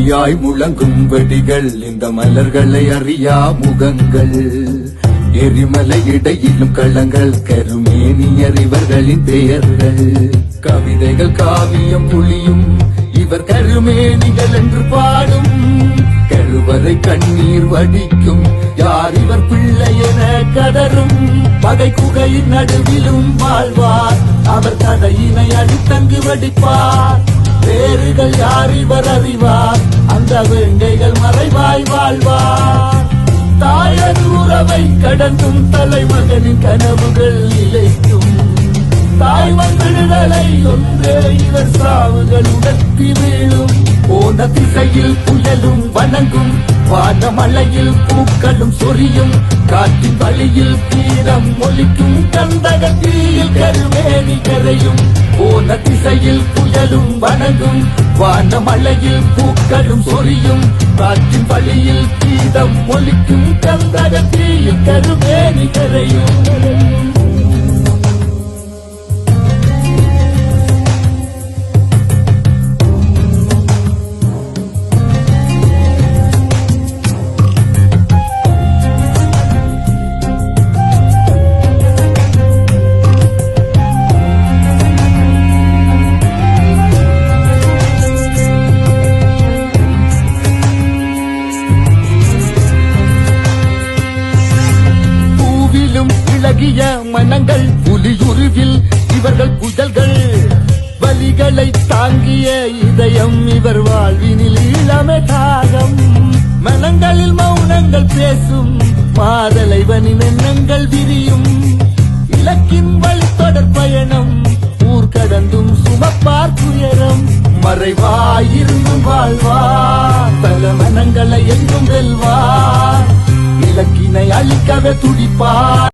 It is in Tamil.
இடியாய் முழங்கும் வெடிகள் இந்த மலர்களை அறியா முகங்கள். எரிமலை இடையிலும் களங்கள் கருமேனியர் இவர்களின் பெயர்கள். கவிதைகள் காவியம் புளியும் இவர் கருமேனிகள் என்று பாடும். கருவறை கண்ணீர் வடிக்கும் யார் இவர் பிள்ளை என கதரும் பகை குகையின் நடுவிலும் வாழ்வார் அவர் கதையினை அடித்தங்கு வடிப்பார். வேறுகள் யார் இவர் அறிவார்? அந்த வேங்கைகள் மறைவாய் வாழ்வார். தாயர் உறவை கடந்தும் தலைமகனின் கனவுகள் இழைக்கும் தாய் விடுதலை ஒன்றே இவர் சாவுகள் உடத்தி வீழும். போன திசையில் புயலும் வணங்கும். வானமலையில் பூக்களும் சொரியும். காற்றின் வழியில் தீரம் ஒலிக்கும். கந்தக தீயில் கருமேனி கரையும். போன திசையில் புயலும் வணங்கும் வான மலையில் பூக்களும் சொரியும் காற்றின் வழியில் கீதம் ஒலிக்கும் கந்தகத்தீயில் கருமேனி கரையும். பூவிலும் மனங்கள் புலியுருவில் இவர்கள் புதல்கள் வலிகளை தாங்கிய இதயம் இவர் வாழ்வினில் இளமே தாகம். மனங்களில் மௌனங்கள் பேசும் மாதலைவனின் எண்ணங்கள் விரியும். இலக்கின் வழி தொடர் பயணம் ஊர் கடந்தும் சுமப்பார் துயரம். மறைவாயிருந்தும் வாழ்வார் பல மனங்களை எங்கும் வெல்வார் இலக்கினை அழிக்கவே துடிப்பார்.